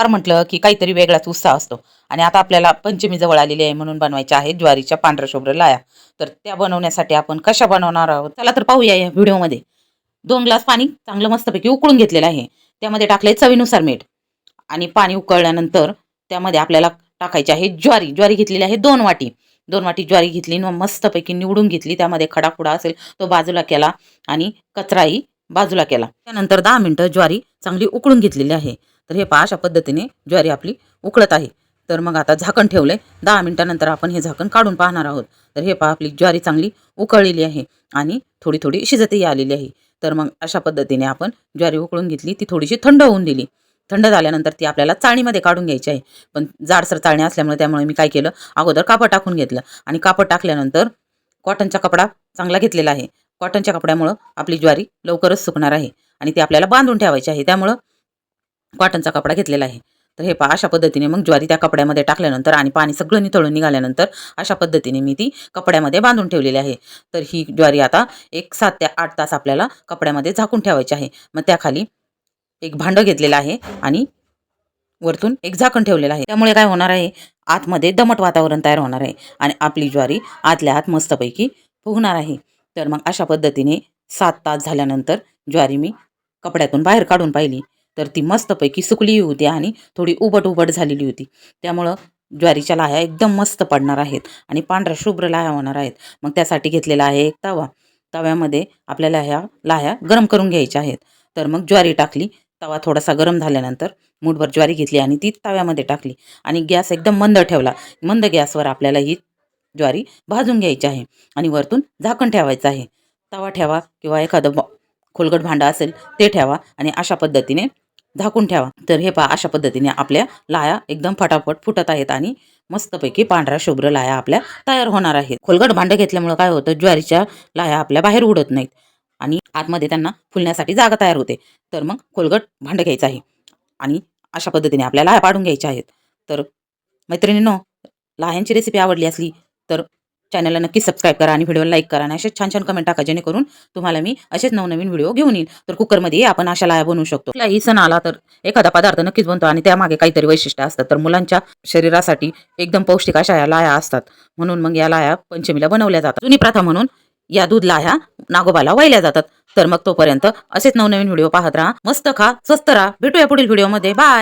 सणवार म्हटलं की काहीतरी वेगळाच उत्साह असतो. आणि आता आपल्याला पंचमी जवळ आलेली आहे म्हणून बनवायच्या आहेत ज्वारीच्या पांढऱ्या शुभ्र लाया. तर त्या बनवण्यासाठी आपण कशा बनवणार आहोत? चला तर पाहूया या व्हिडिओमध्ये. दोन ग्लास पाणी चांगलं मस्तपैकी उकळून घेतलेलं आहे. त्यामध्ये टाकले चवीनुसार मीठ. आणि पाणी उकळल्यानंतर त्यामध्ये आपल्याला टाकायची आहे ज्वारी. ज्वारी घेतलेली आहे दोन वाटी. दोन वाटी ज्वारी घेतली मस्तपैकी निवडून घेतली. त्यामध्ये खडाखुडा असेल तो बाजूला केला आणि कचराही बाजूला केला. त्यानंतर दहा मिनटं ज्वारी चांगली उकळून घेतलेली आहे. तर हे पहा अशा पद्धतीने ज्वारी आपली उकळत आहे. तर मग आता झाकण ठेवले दहा मिनिटानंतर आपण हे झाकण काढून पाहणार आहोत. तर हे पहा आपली ज्वारी चांगली उकळलेली आहे आणि थोडी थोडी शिजतही आलेली आहे. तर मग अशा पद्धतीने आपण ज्वारी उकळून घेतली ती थोडीशी थंड होऊन दिली. थंड झाल्यानंतर ती आपल्याला चाळणीमध्ये काढून घ्यायची आहे. पण जाडसर चाळणी असल्यामुळे त्यामुळे मी काय केलं अगोदर कापड टाकून घेतलं आणि कापड टाकल्यानंतर कॉटनचा कपडा चांगला घेतलेला आहे. कॉटनच्या कपड्यामुळं आपली ज्वारी लवकरच सुकणार आहे आणि ती आपल्याला बांधून ठेवायची आहे. त्यामुळं कॉटनचा कपडा घेतलेला आहे. तर हे पहा अशा पद्धतीने मग ज्वारी त्या कपड्यामध्ये टाकल्यानंतर आणि पाणी सगळं निथळून निघाल्यानंतर अशा पद्धतीने मी ती कपड्यामध्ये बांधून ठेवलेली आहे. तर ही ज्वारी आता एक सात ते आठ तास आपल्याला कपड्यामध्ये झाकून ठेवायची आहे. मग त्याखाली एक भांडं घेतलेलं आहे आणि वरतून एक झाकण ठेवलेलं आहे. त्यामुळे काय होणार आहे? आतमध्ये दमट वातावरण तयार होणार आहे आणि आपली ज्वारी आतल्या आत मस्तपैकी फुगणार आहे. तर मग अशा पद्धतीने सात तास झाल्यानंतर ज्वारी मी कपड्यातून बाहेर काढून पाहिली. तर ती मस्तपैकी सुकली होती आणि थोडी उबट उबट झालेली होती. त्यामुळं ज्वारीच्या लाह्या एकदम मस्त पडणार आहेत आणि पांढऱ्या शुभ्र लाह्या होणार आहेत. मग त्यासाठी घेतलेला आहे एक तवा. तव्यामध्ये आपल्याला ह्या लाह्या गरम करून घ्यायच्या आहेत. तर मग ज्वारी टाकली. तवा थोडासा गरम झाल्यानंतर मूठभर ज्वारी घेतली आणि ती तव्यामध्ये टाकली. आणि गॅस एकदम मंद ठेवला. मंद गॅसवर आपल्याला ही ज्वारी भाजून घ्यायची आहे आणि वरतून झाकण ठेवायचं आहे. तवा ठेवा किंवा एखादं खोलगट भांडं असेल ते ठेवा आणि अशा पद्धतीने झाकून ठेवा. तर हे पहा अशा पद्धतीने आपल्या लाया एकदम फटाफट फुटत आहेत आणि मस्तपैकी पांढऱ्या शुभ्र लाया आपल्या तयार होणार आहेत. खोलगट भांडं घेतल्यामुळं काय होतं ज्वारीच्या लाया आपल्या बाहेर उडत नाहीत आणि आतमध्ये त्यांना फुलण्यासाठी जागा तयार होते. तर मग खोलगट भांडं घ्यायचं आहे आणि अशा पद्धतीने आपल्या लाया पाडून घ्यायच्या आहेत. तर मैत्रिणींनो लाह्यांची रेसिपी आवडली असली तर चॅनलला नक्की सबस्क्राईब करा आणि व्हिडिओला लाईक करा आणि असेच छान छान कमेंट टाका जेणेकरून तुम्हाला मी असेच नवनवीन व्हिडिओ घेऊन येईल तर कुकरमध्ये आपण अशा लाया बनवू शकतो. कुठलाही सण आला तर एखादा पदार्थ नक्कीच बनतो आणि त्यामागे काहीतरी वैशिष्ट्य असतात. तर मुलांच्या शरीरासाठी एकदम पौष्टिक अशा या लाया असतात. म्हणून मग या लाया पंचमीला बनवल्या जातात. जुनी प्रथा म्हणून या दूध लाह्या नागोबाला वाहिल्या जातात. तर मग तोपर्यंत असेच नवनवीन व्हिडिओ पाहत राहा. मस्त खा स्वस्त राहा. भेटूया पुढील व्हिडिओमध्ये बाय